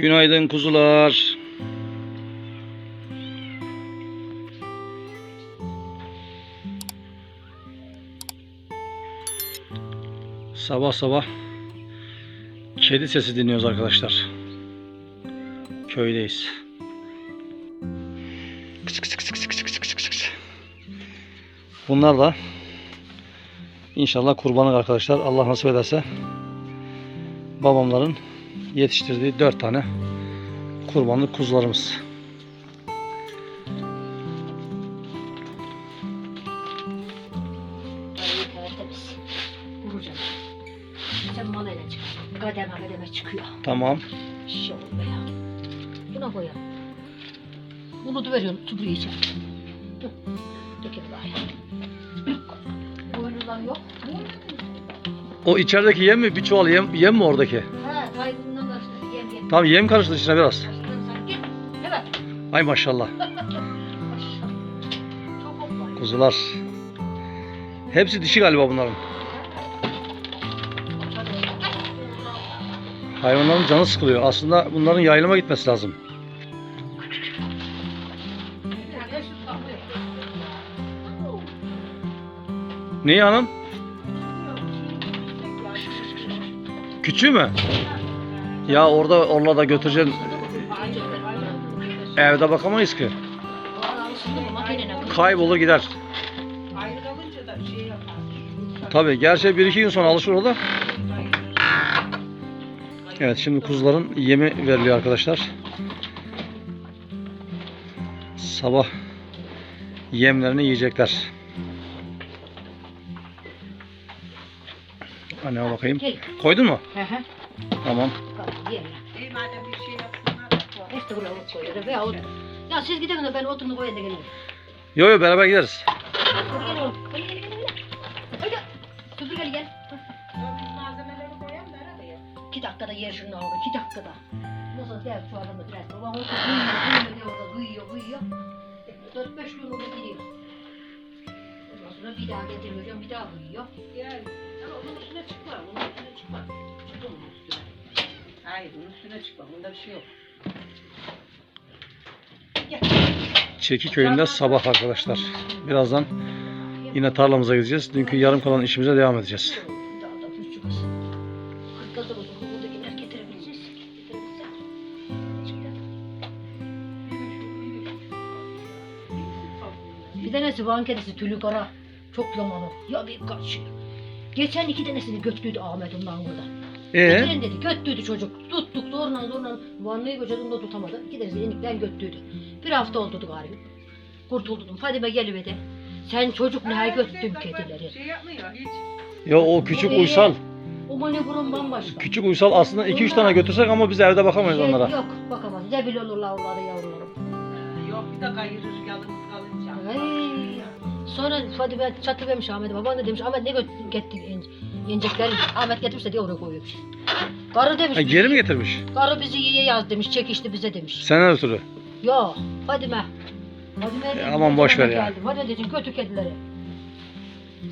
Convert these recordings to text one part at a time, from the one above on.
Günaydın kuzular. Sabah sabah kedi sesi dinliyoruz arkadaşlar. Köydeyiz. Bunlar da inşallah kurbanlık arkadaşlar. Allah nasip ederse babamların yetiştirdiği dört tane kurbanlık kuzularımız. Kademe kademe çıkıyor. Tamam. Şey oldu ya. Buna koyalım. Bunu da veriyorum. Dur. Dökün bari. Boynuzlar yok. O içerideki yem mi? Bir çuval yem, yem mi oradaki? Tamam yem karıştır içine biraz. Ay maşallah. Kuzular. Hepsi dişi galiba bunların. Hayvanların canı sıkılıyor. Aslında bunların yaylıma gitmesi lazım. Neyi hanım? Küçüğü mü? Ya orada orada götüreceksin. Evde bakamayız ki. Kaybolur gider. Da. Tabii gerçi bir iki gün sonra alışır o da. Evet şimdi kuzuların yemi veriliyor arkadaşlar. Sabah yemlerini yiyecekler. Anneme bakayım. Koydun mu? Hı hı. Tamam. Yerler. İyi madem bir şey yapsınlar. İşte buraya ot koyuyor. Veya ot. Ya siz gidin de ben otunu koyayım da gelirim. Yo yo beraber gideriz. Hadi gel oğlum. Hadi gel gel gel. Hadi. Süpür gel malzemeleri koyalım da arabaya. İki dakikada yer şunu oğlum. iki dakikada. Nasıl der şu adamı biraz. Babam otur duyuyor duyuyor diye orada duyuyor duyuyor. Dört beş gün oldu gidiyor. Ondan sonra bir daha getiriyor bir daha duyuyor. Gel. Ama onun üstüne çıkma. Onun üstüne çıkma. Çıkma onun üstüne. Hayır onun üstüne çıkma. Bunda bir şey yok. Gel. Çeki köyünde sabah arkadaşlar. Birazdan yine tarlamıza gideceğiz. Dünkü yarım kalan işimize devam edeceğiz. Bir tanesi van kedisi tülü kara. Çok yaman o. Ya bir kaçıyor. Geçen iki tanesini götürdü Ahmet ondan burada. Ee, Getirin dedi. Götürdü çocuk. Tuttuk zorla zorla. Vanlıyı götürdüm de tutamadı. İki tanesi enikten götürdü. Bir hafta oldu galiba. Kurtuldum. Fadime gelivedi. Sen çocuk ne göttün kedileri. Şey yapmıyor hiç. ya o küçük uysal. O manevrum bambaşka. Küçük uysal aslında 2-3 tane götürsek ama biz evde bakamayız Şey onlara. Yok bakamaz. Zebil olurlar onları yavrularım. Ee, Yok bir de kayırır yalnız kalınca. Ay. Sonra Fadime çatı vermiş Ahmet'e. Baban da demiş Ahmet ne götür yenecekler. Ahmet getirmişse diye oraya koyuyormuş. Karı demiş. Ha, geri mi getirmiş? Karı bizi yiye yaz demiş. Çekişti bize demiş. Senden ötürü. Yok Fadime. Fadime dedim, aman boş ver ya. Geldim. Hadi dedim götür kedileri.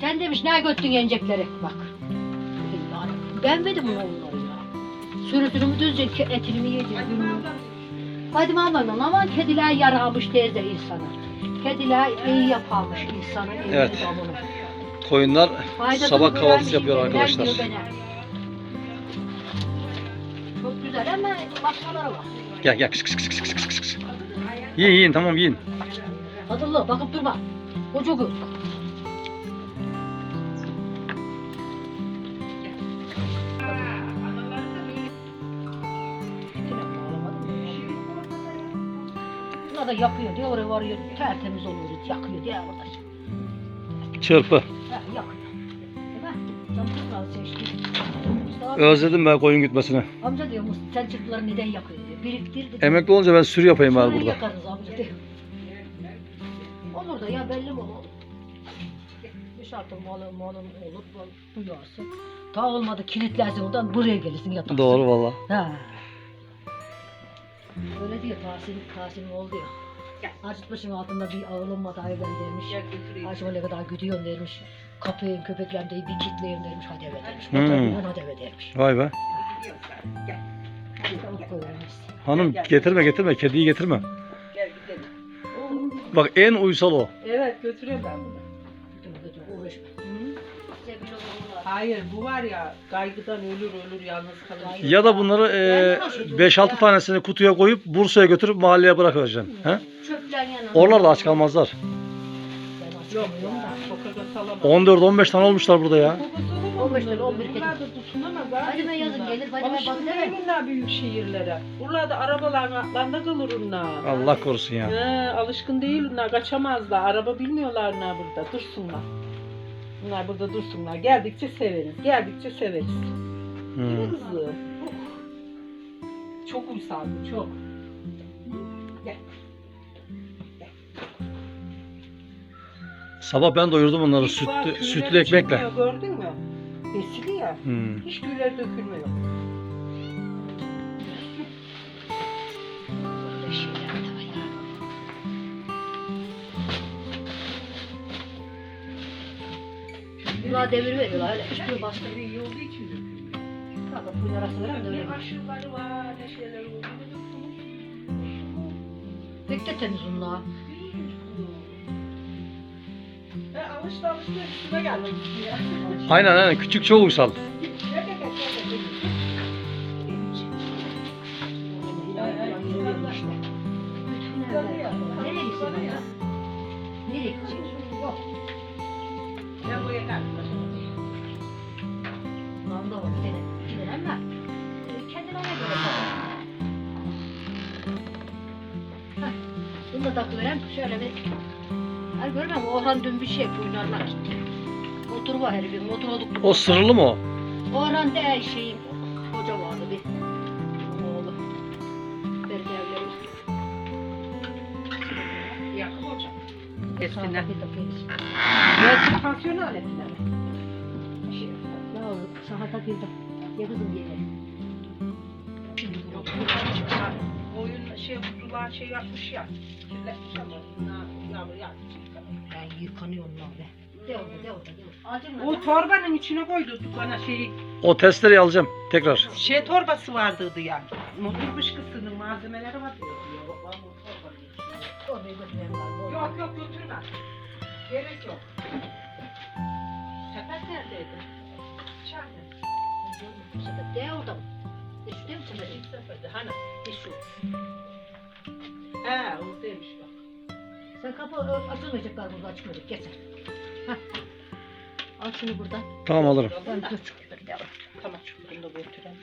Sen demiş ne göttün yenecekleri. Bak. Ben verdim onu onları ya. Sürüsünü düzce etini mi gününü. Fadime ablamdan ama kediler yaramış teyze insana. Kediler iyi yaparmış insana. Evet. adamını. Koyunlar Faydasını sabah kahvaltısı yapıyor arkadaşlar. bana. Çok güzel ama bakmalara bak. Gel gel kıs kıs kıs kıs kıs kıs. Yiyin yiyin tamam yiyin. Adıllı bakıp durma. Koca göz. Buna da yakıyor diyor oraya varıyor tertemiz olur yakıyor diye orada. Çırpı. Abi, Özledim ben koyun gütmesini. amca diyor sen çıktıları neden yakıyorsun diyor. Biriktir dedi. Emekli olunca ben sürü yapayım bari burada. yakarız amca diyor. Olur da ya belli mi olur? Dışarıda malın malın olur duyarsın. Ta olmadı kilitlersin oradan buraya gelirsin yatarsın. Doğru valla. Ha. Öyle diyor Tahsin, Tahsin oğlu diyor. Acıtmışın altında bir ağılınma dahi. Acaba ne kadar gidiyorsun dermiş. Kapıyı köpeklerini de bir kilitleyin dermiş. Hadi eve dermiş. Hmm. Hadi eve dermiş. Vay be. Hanım getirme getirme. Kediyi getirme. Gel gidelim. Bak en uysal o. Evet götürüyorum ben bunu. Hayır bu var ya kaygıdan ölür ölür yalnız kalır. Ya da bunları e, 5-6 tanesini kutuya koyup Bursa'ya götürüp mahalleye bırakıvereceksin. He? Çöpler yanına. Oralar da aç kalmazlar. Yok yok da. sokakta salamam. 14-15 tane olmuşlar burada ya. 15 lira, 11 kedi. Bunlar da tutunamaz abi. Badime yazın gelir, badime Alışkın bak bunlar büyük şehirlere. Buralarda arabaların altlarında kalır onlar. Allah korusun ya. He, alışkın değil bunlar. Kaçamazlar. Araba bilmiyorlar bunlar burada. Dursunlar. Bunlar burada dursunlar. Geldikçe severiz. Geldikçe severiz. Değil mi Hmm. kızım? Çok uysal bu, çok. Gel. Sabah ben doyurdum onları Hiç sütlü, sütlü ekmekle. Gördün mü? Besili ya. Hmm. Hiç tüyleri dökülmüyor. Buna demir veriyorlar öyle. Üstüne bastı. İyi olduğu için dökülmüyor. Kanka bu yarası veren de öyle. Var, ne şeyler oluyor. Pek de temiz onlar. Ben alıştı alıştı üstüme geldim. Aynen aynen küçük çok uysal. Manda var bir tane. İki ama. e, Kendine ona göre. Heh, Bunu da takıverem. Şöyle bir. Hani görmem? Orhan dün bir şey oynarlar gitti. Motor var herifin. Motor olduk. O sırrılı mı o? Orhan de şeyin. Hoca vardı bir. Oğlu. Benim evlerim. Yakın hocam. Eskiden. Takı takıyız. Gelsin pansiyon aletine mi? Takıldım. Ya kızım diye. yok, oyun şey kutular şey yapmış ya. Kirletmiş ama yağmur yağmış. Ben yıkanıyorum abi. De orada de orada de orada. Acımla. O torbanın içine koydu bana şeyi. O testereyi alacağım tekrar. Şey torbası vardı ya. Motor bışkısının malzemeleri var diyor. Yok, ben bu torbanın içine- Oraya götürelim abi. Yok yok götürme. Gerek yok. Sepet neredeydi? İçeride. Sepet de orada mı? De şu değil mi sepet? Sepeti hani bir şu. He oradaymış bak. Sen kapı açılmayacak açmadık keser. Hah. Al şunu buradan. Tamam alırım. Ben dur. Devam. Tamam bunu da götürelim.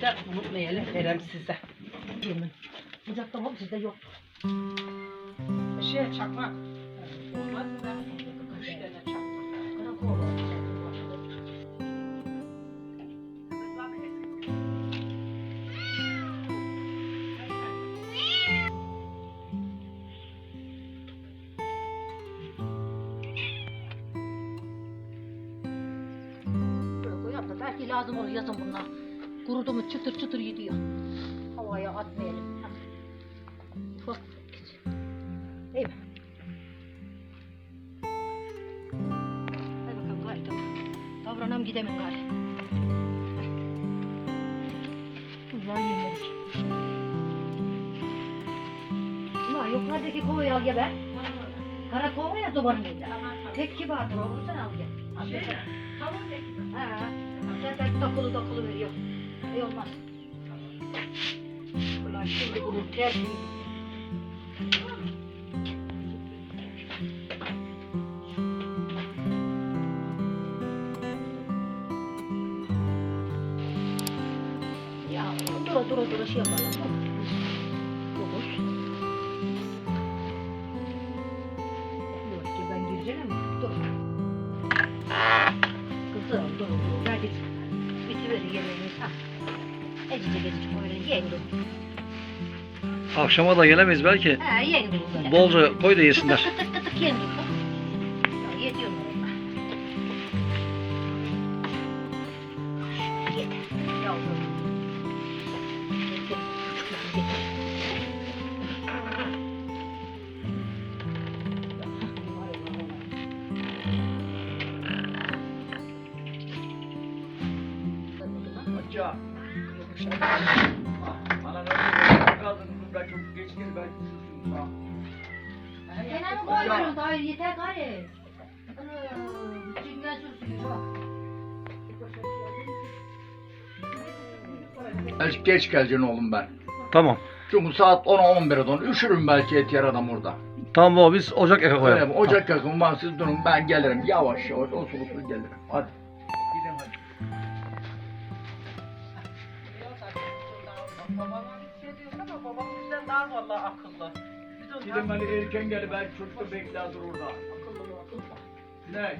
De unutmayalım verem size. Yemin. Ocakta var sizde yok. Şey çakmak. Olmaz mı? Da belki lazım olur yazın bunlar. Kurudu mu çıtır çıtır gidiyor. Havaya atmayalım. Ufak gidiyor. Değil mi? Hadi bakalım tamam. Davranam gidemem gari. Bunlar yemedik. Ulan yukarıdaki kovayı al gebe. Kara kova ya duvarın elinde. Tek kibardır oğlum sen al gel. Al gel. Ha. Zaten takılı takılı veriyor. İyi olmaz. Ulan şimdi bunu ter Ya dura dura dura şey yapalım. Akşama da gelemeyiz belki. Ha böyle. Bolca koy da yesinler. Tık tık tık tık? Yeter. Yavrum. Getir. Küçük daha yeter gari. Çingen sürsün bak. Belki geç geleceksin oğlum ben. Tamam. Çünkü saat 10'a 11'e doğru üşürüm belki et yer adam orada. Tamam baba biz ocak eke Öyle koyalım. mi? Ocak yakın var siz durun ben gelirim yavaş yavaş usul usul gelirim. Hadi. Gidin hadi. Babam hissediyorsa ama babam bizden daha vallahi akıllı. Gidin hadi erken gel belki çocuk da bekler orada. Ne?